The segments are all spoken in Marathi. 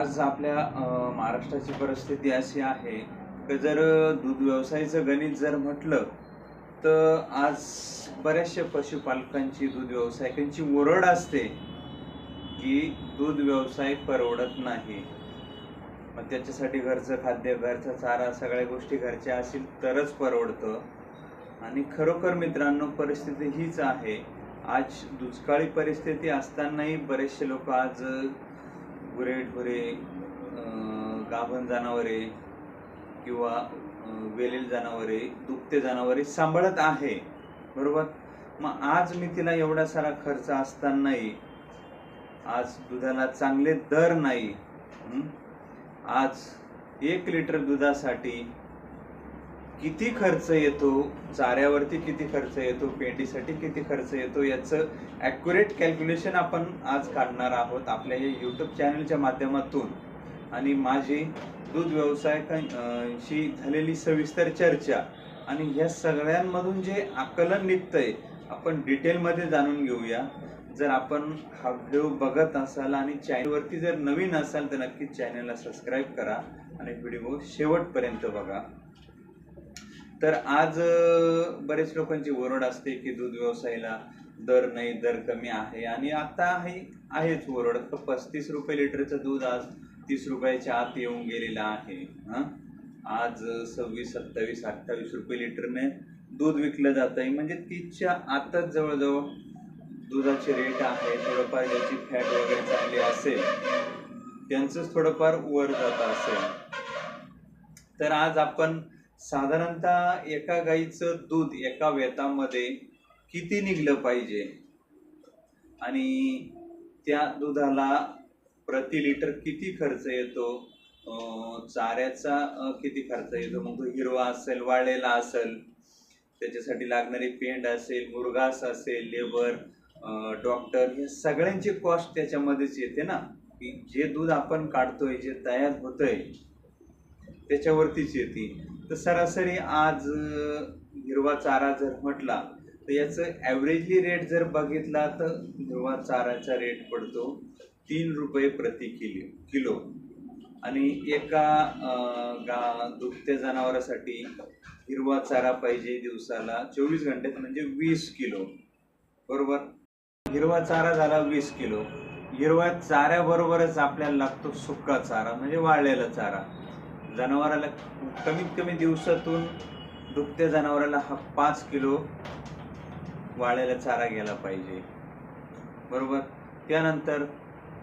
आज आपल्या महाराष्ट्राची परिस्थिती अशी आहे की जर दूध व्यवसायाचं गणित जर म्हटलं तर आज बऱ्याचशा पशुपालकांची दूध व्यावसायिकांची ओरड असते की दूध व्यवसाय परवडत नाही. मग त्याच्यासाठी घरचं खाद्य घरचा चारा सगळ्या गोष्टी घरच्या असतील तरच परवडतं. आणि खरोखर मित्रांनो परिस्थिती हीच आहे. आज दुष्काळी परिस्थिती असतानाही बरेचसे लोक आज गुरेढोरे गाभण जनावरे किंवा वेलेल जनावरे दुभते जनावरे सांभाळत आहे. बरोबर? मग आज मी तिला एवढा सारा खर्च असतानाही आज दुधाला चांगले दर नाही. आज एक लिटर दुधासाठी किती खर्च येतो? चाऱ्यावरती किती खर्च येतो? पेंडीसाठी किती खर्च येतो? याचं ॲक्युरेट कॅल्क्युलेशन आपण आज काढणार आहोत आपल्या या यूट्यूब चॅनलच्या माध्यमातून. आणि माझी दूध व्यवसायकांशी झालेली सविस्तर चर्चा आणि ह्या सगळ्यांमधून जे आकलन निघतंय आपण डिटेलमध्ये जाणून घेऊया. जर आपण हा व्हिडिओ बघत असाल आणि चॅनलवरती जर नवीन असाल तर नक्कीच चॅनलला सबस्क्राईब करा आणि व्हिडिओ शेवटपर्यंत बघा. तर आज बरेच लोकांची ओरड असते की दूध व्यवसायाला दर नाही दर कमी आहे. आणि आता आहे आहेच ओरड. तर पस्तीस रुपये लिटरचं दूध आज तीस रुपयाच्या आत येऊन गेलेलं आहे. हं? आज सव्वीस सत्तावीस अठ्ठावीस रुपये लिटरने दूध विकलं जात आहे म्हणजे तीसच्या आतच जवळजवळ दुधाचे रेट आहे थोडंफार ज्याची फॅट वगैरे चांगली असेल त्यांचंच थोडंफार वर जात असेल. तर आज आपण साधारणतः एका गाईचं दूध एका वेतामध्ये किती निघलं पाहिजे? आणि त्या दुधाला प्रति लिटर किती खर्च येतो? चाऱ्याचा किती खर्च येतो? मग तो हिरवा असेल वाळलेला असेल त्याच्यासाठी लागणारी पेंड असेल मुरघास असेल लेबर डॉक्टर हे सगळ्यांची कॉस्ट त्याच्यामध्येच येते ना? की जे दूध आपण काढतोय जे तयार होतंय त्याच्यावरतीच येते. तर सरासरी आज हिरवा चारा जर म्हटला तर याचं ॲव्हरेजली रेट जर बघितला तर हिरवा चाराचा रेट पडतो तीन रुपये प्रति किलो किलो. आणि एका गा दुभत्या जनावरासाठी हिरवा चारा पाहिजे दिवसाला चोवीस घंट्यात म्हणजे वीस किलो. बरोबर? हिरवा चारा झाला वीस किलो. हिरवा चाऱ्याबरोबरच आपल्याला लागतो सुका चारा म्हणजे वाळलेला चारा. जनावराला कमीत कमी दिवसातून दुभत्या जनावराला हा पाच किलो वाळ्याला चारा गेला पाहिजे. बरोबर? त्यानंतर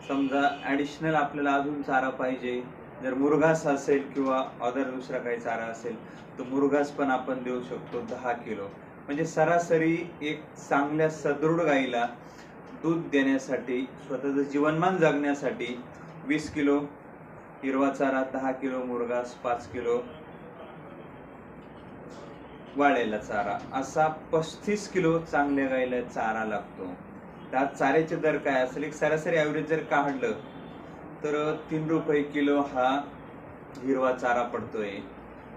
समजा ॲडिशनल आपल्याला अजून चारा पाहिजे. जर मुरघास असेल किंवा अदर दुसरा काही चारा असेल तर मुरघास पण आपण देऊ शकतो दहा किलो. म्हणजे सरासरी एक चांगल्या सदृढ गाईला दूध देण्यासाठी स्वतःचं जीवनमान जगण्यासाठी वीस किलो हिरवा चारा दहा किलो मुरगास पाच किलो वाळलेला चारा. असा पस्तीस किलो चांगल्या गाईला चारा लागतो. त्यात चाऱ्याचे दर काय असेल? एक सरासरी ॲव्हरेज जर काढलं तर तीन रुपये किलो हा हिरवा चारा पडतोय.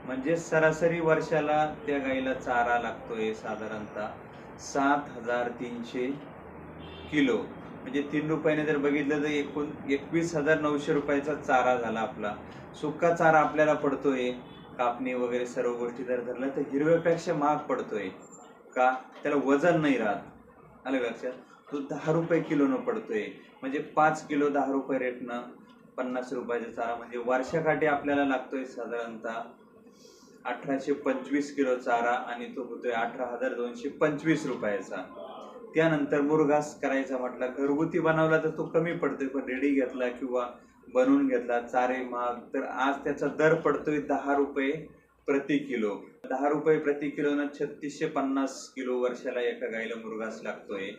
म्हणजे सरासरी वर्षाला त्या गाईला चारा लागतोय साधारणतः सात हजार तीनशे किलो. म्हणजे तीन रुपयाने जर बघितलं तर एकूण एकवीस हजार नऊशे रुपयाचा चारा झाला आपला. सुका चारा आपल्याला पडतोय. कापणी वगैरे सर्व गोष्टी जर धरल्या तर हिरव्यापेक्षा महाग पडतोय. का? त्याला वजन नाही राहत. आलं लक्षात? तो दहा रुपये किलोनं पडतोय. म्हणजे पाच किलो दहा रुपये रेटनं पन्नास रुपयाचा चारा. म्हणजे वर्षाकाठी आपल्याला लागतोय साधारणतः अठराशे पंचवीस किलो चारा आणि तो होतोय अठरा हजार दोनशे पंचवीस रुपयाचा. त्यानंतर मुरघास करायचा म्हटला घरगुती बनवला तर तो कमी पडतोय पण रेडी घेतला किंवा बनवून घेतला चारे महाग तर आज त्याचा दर पडतोय दहा रुपये प्रति किलो. दहा रुपये प्रति किलोनं छत्तीसशे पन्नास किलो वर्षाला एका गाईला मुरघास लागतोय.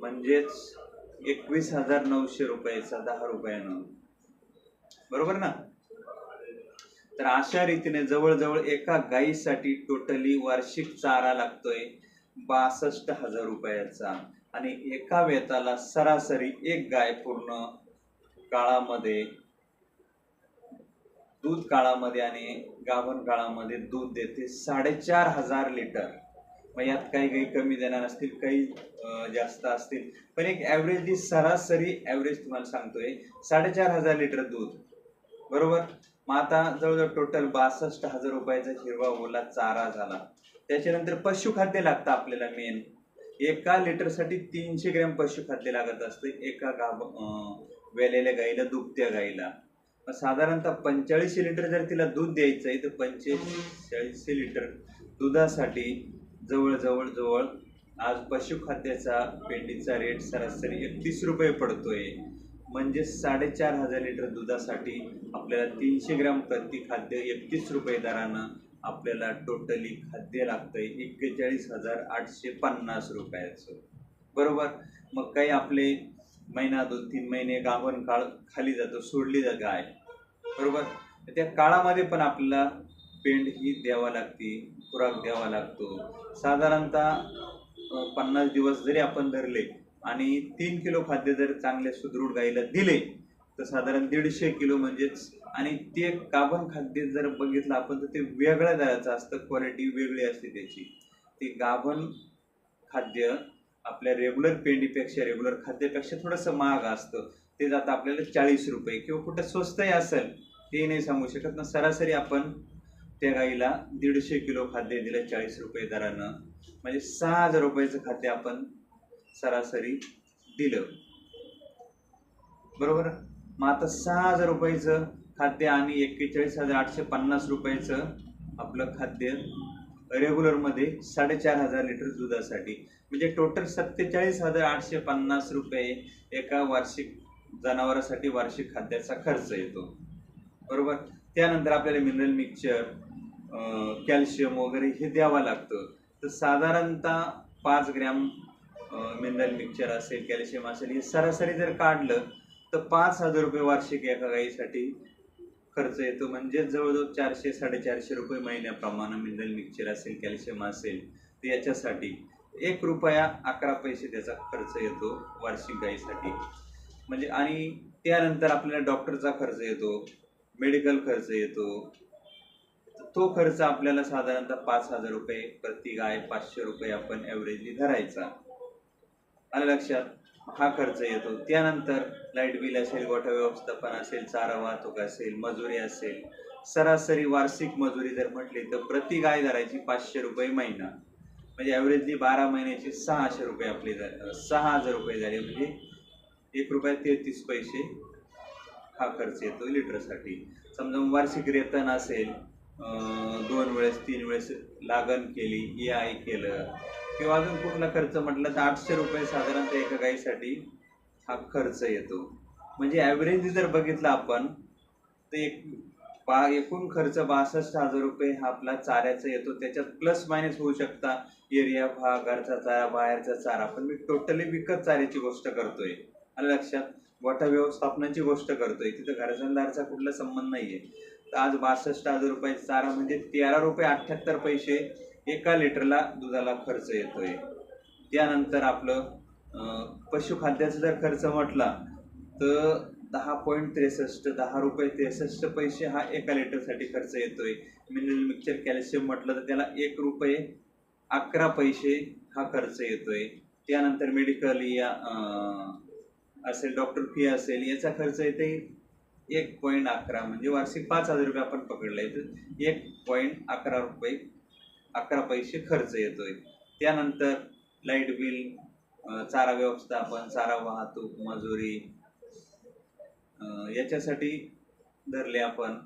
म्हणजेच एकवीस हजार नऊशे रुपयाचा दहा रुपयानं. बरोबर ना? तर अशा रीतीने जवळजवळ एका गाईसाठी टोटली वार्षिक चारा लागतोय. बासष्ट हजार रुपयाचा. आणि एका वेताला सरासरी एक गाय पूर्ण काळामध्ये दूध काळामध्ये आणि गाभण काळामध्ये दूध देते साडेचार हजार लिटर. मग यात काही काही कमी देणार असतील काही जास्त असतील. पण एक ॲव्हरेजली सरासरी ॲव्हरेज तुम्हाला सांगतोय साडेचार हजार लिटर दूध. बरोबर? मग आता जवळजवळ टोटल बासष्ट हजार रुपयाचा हिरवा ओला चारा झाला. त्याच्यानंतर पशुखाद्य लागतं आपल्याला मेन एका लिटरसाठी तीनशे ग्रॅम पशुखाद्य लागत असतं. एका गाभ वेलेल्या गाईला दुभत्या गाईला. साधारणतः पंचेचाळीसशे लिटर जर तिला दूध द्यायचं आहे तर पंचेचाळीसशे लिटर दुधासाठी जवळजवळ जवळ आज पशुखाद्याचा पेंडीचा रेट सरासरी एकतीस रुपये पडतोय. म्हणजे साडेचार हजार लिटर दुधासाठी आपल्याला तीनशे ग्राम प्रति खाद्य एकतीस रुपये दरानं आपल्याला टोटली खाद्य लागतंय. एक्केचाळीस हजार आठशे पन्नास रुपयाचं. बरोबर? मग काही आपले महिना दोन तीन महिने गाभण काळ खाली जातो सोडली जात गाय बरोबर? त्या काळामध्ये पण आपल्याला पेंड ही द्यावा लागते खुराक द्यावा लागतो. साधारणतः पन्नास दिवस जरी आपण धरले आणि तीन किलो खाद्य जर चांगले सुदृढ गाईला दिले तर साधारण दीडशे किलो म्हणजेच आणि ते गाभण खाद्य जर बघितलं आपण तर ते वेगळ्या दराचं असतं क्वालिटी वेगळी असते त्याची. ते गाभण खाद्य आपल्या रेग्युलर पेंडीपेक्षा रेग्युलर खाद्यापेक्षा थोडंसं महाग असतं. ते जातं आपल्याला चाळीस रुपये किंवा कुठं स्वस्तही असेल ते नाही सांगू शकत. ना सरासरी आपण त्या गाईला दीडशे किलो खाद्य दिलं चाळीस रुपये दरानं. म्हणजे सहा हजार रुपयाचं खाद्य आपण सरासरी दिलं. बरोबर? मग आता सहा हजार रुपयाचं खाद्य आणि एक्केचाळीस हजार आठशे पन्नास रुपयाचं आपलं खाद्य रेग्युलरमध्ये साडेचार हजार लिटर दुधासाठी. म्हणजे टोटल सत्तेचाळीस हजार आठशे पन्नास रुपये एका वार्षिक जनावरासाठी वार्षिक खाद्याचा खर्च येतो. बरोबर? त्यानंतर आपल्याला मिनरल मिक्सचर कॅल्शियम वगैरे हे द्यावं लागतं. तर साधारणतः पाच ग्रॅम मिनरल मिक्सचर असेल कॅल्शियम असेल हे सरासरी जर काढलं तर पाच हजार रुपये वार्षिक एका गाईसाठी खर्च येतो. म्हणजे जवळजवळ चारशे साडेचारशे रुपये महिन्याप्रमाणे मिनरल मिक्सचर असेल कॅल्शियम असेल तर याच्यासाठी एक रुपया अकरा पैसे त्याचा खर्च येतो वार्षिक गाईसाठी. म्हणजे आणि त्यानंतर आपल्याला डॉक्टरचा खर्च येतो मेडिकल खर्च येतो. तो खर्च आपल्याला साधारणतः पाच हजार रुपये प्रति गाय पाचशे रुपये आपण ॲव्हरेजली धरायचा. आलं लक्षात? हा खर्च येतो. त्यानंतर लाइट बिल असेल गोठा व्यवस्थापन असेल चारा वाहतूक असेल मजुरी असेल सरासरी वार्षिक मजुरी जर म्हटली तर प्रति गाय धरायची पाचशे रुपये महिना. म्हणजे ॲव्हरेजली बारा महिन्याची सहाशे रुपये आपले सहा हजार रुपये झाले. म्हणजे एक रुपया तेहतीस पैसे हा खर्च येतो लिटरसाठी. समजा वार्षिक रेतन असेल दोन वेळेस तीन वेळेस लागण केली ए आय केलं. किंवा अजून पूर्ण खर्च म्हटलं तर आठशे रुपये साधारणतः एका गाईसाठी हा खर्च येतो. म्हणजे ॲव्हरेज जर बघितलं आपण तर एक बा एकूण खर्च बासष्ट हजार रुपये हा आपला चाऱ्याचा येतो. त्याच्यात प्लस मायनस होऊ शकता एरिया भाग घरचा चारा बाहेरचा चारा. पण मी टोटली विकत चाऱ्याची गोष्ट करतोय. आलं लक्षात? वाटा व्यवस्थापनाची गोष्ट करतोय. तिथं घरजनदारचा कुठला संबंध नाही तर आज बासष्ट हजार रुपये चारा म्हणजे तेरा रुपये अठ्ठ्याहत्तर पैसे एका लिटरला दुधाला खर्च येतोय. त्यानंतर आपलं पशुखाद्याचा जर खर्च म्हटला तर दहा पॉईंट त्रेसष्ट दहा रुपये त्रेसष्ट पैसे हा एका लिटरसाठी खर्च येतोय. मिनरल मिक्सर कॅल्शियम म्हटलं तर त्याला एक रुपये अकरा पैसे हा खर्च येतोय. त्यानंतर मेडिकल या असेल डॉक्टर फी असेल याचा खर्च येते एक पॉईंट अकरा म्हणजे वार्षिक पाच हजार रुपये आपण पकडलाय. तर एक पॉईंट अकरा रुपये अकरा पैसे खर्च येतोय. त्यानंतर लाइट बिल चारा व्यवस्थापन चारा वाहतूक मजुरी याच्यासाठी धरले आपण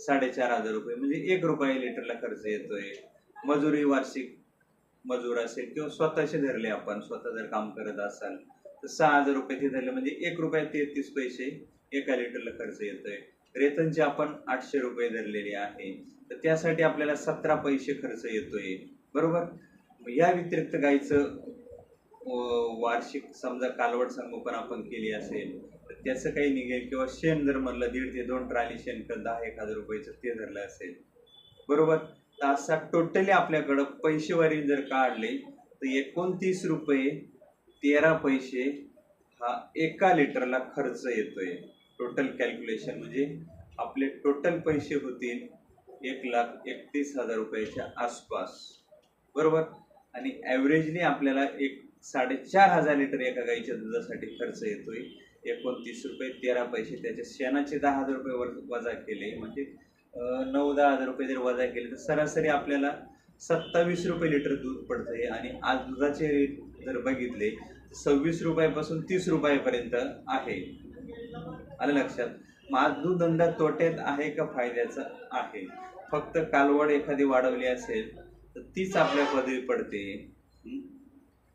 साडेचार हजार रुपये. म्हणजे एक रुपये लिटरला खर्च येतोय. मजुरी वार्षिक मजूर असेल किंवा स्वतःचे धरले आपण स्वतः जर काम करत असाल तर सहा हजार रुपये ते धरले. म्हणजे एक रुपये तेहतीस पैसे एका लिटरला खर्च येतोय. रेतनचे आपण आठशे रुपये धरलेले आहे. तर त्यासाठी आपल्याला सतरा पैसे खर्च येतोय. बरोबर? या व्यतिरिक्त गायचं वार्षिक समजा कालवड संगोपन आपण केली असेल तर त्याचं काही निघेल किंवा शेण जर म्हणलं दीड ते दोन ट्राली शेणखत दहा एक हजार रुपयाचं ते धरलं असेल बरोबर? तर असा टोटली आपल्याकडं पैसेवारी जर काढले तर एकोणतीस रुपये तेरा पैसे हा एका लिटरला खर्च येतोय. टोटल कॅल्क्युलेशन म्हणजे आपले टोटल पैसे होतील एक लाख एकतीस हजार रुपयाच्या आसपास. बरोबर? आणि ॲव्हरेजने आपल्याला एक साडेचार हजार लिटर एका गाईच्या दुधासाठी खर्च येतोय. एकोणतीस रुपये तेरा पैसे. त्याचे शेणाचे दहा हजार रुपये वर वजा केले. म्हणजे नऊ दहा हजार रुपये जर वजा केले तर सरासरी आपल्याला सत्तावीस रुपये लिटर दूध पडतंय. आणि आज दुधाचे रेट जर बघितले सव्वीस रुपयापासून तीस रुपयापर्यंत आहे. आलं लक्षात? मग दूध धंदा तोट्यात आहे का फायद्याचा आहे? फक्त कालवड एखादी वाढवली असेल तर तीच आपल्या पदवी पडते.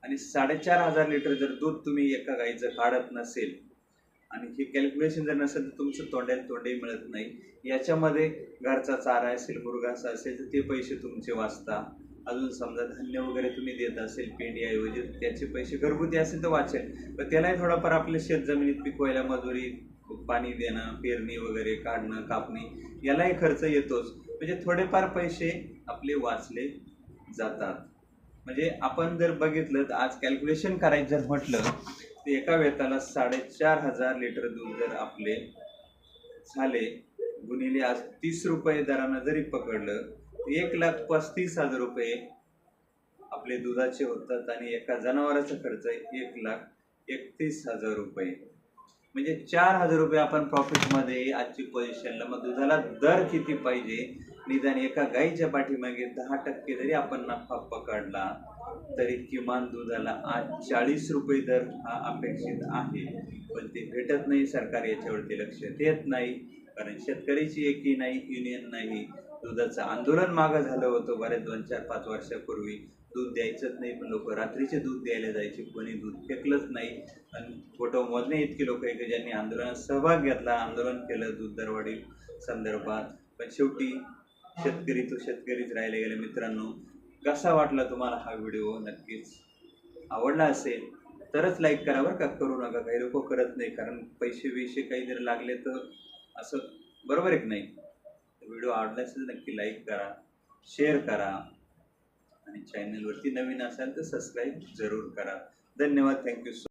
आणि साडेचार हजार लिटर जर दूध तुम्ही एका गाईचं काढत नसेल आणि हे कॅल्क्युलेशन जर नसेल तर तुमचं तोंड्याला तोंडही मिळत नाही. याच्यामध्ये घरचा चारा असेल मुरगासा असेल तर ते पैसे तुमचे वाचता. अजून समजा धान्य वगैरे तुम्ही देत असेल पेंडीऐवजी त्याचे पैसे घरगुती असेल तर वाचेल. पण त्यालाही थोडाफार आपल्या शेत जमिनीत पिकवायला मजुरी पाणी देणं पेरणी वगैरे काढणं कापणी यालाही खर्च येतोच. म्हणजे थोडेफार पैसे आपले वाचले जातात. म्हणजे आपण जर बघितलं तर आज कॅल्क्युलेशन करायचं जर म्हटलं तर एका वेताला साडेचार हजार लिटर दूध जर आपले झाले गुणिले आज तीस रुपये दरानं जरी पकडलं तर एक लाख पस्तीस हजार रुपये आपले दुधाचे होतात आणि एका जनावराचा खर्च एक लाख एकतीस हजार रुपये. म्हणजे चार हजार रुपये आपण प्रॉफिटमध्ये आजची पोझिशनला मग दुधाला दर किती पाहिजे? निदान एका गाईच्या पाठीमागे दहा टक्के जरी आपण नफा पकडला तरी किमान दुधाला आज चाळीस रुपये दर हा अपेक्षित आहे. पण ते भेटत नाही सरकार याच्यावरती लक्ष देत नाही. कारण शेतकरीची एकी नाही युनियन नाही. दुधाचं आंदोलन मागं झालं होतं बरेच दोन चार पाच वर्षापूर्वी. दूध द्यायचंच नाही पण लोक रात्रीचे दूध द्यायला जायचे कोणी दूध फेकलंच नाही. आणि फोटो मोजणे इतके लोक आहे की ज्यांनी आंदोलनात सहभाग घेतला आंदोलन केलं दूध दरवाढी संदर्भात. पण शेवटी शेतकरी तो शेतकरीच राहिले गेले. मित्रांनो कसा वाटला तुम्हाला हा व्हिडिओ? नक्कीच आवडला असेल तरच लाईक करा बरं का. करू नका काही लोक करत नाही कारण पैसे वैसे काही जर लागले तर असं बरोबर एक नाही? व्हिडिओ आवडला असेल तर नक्की लाईक करा शेअर करा. आणि चॅनलवरती नवीन असाल तर सबस्क्राईब जरूर करा. धन्यवाद. Thank you so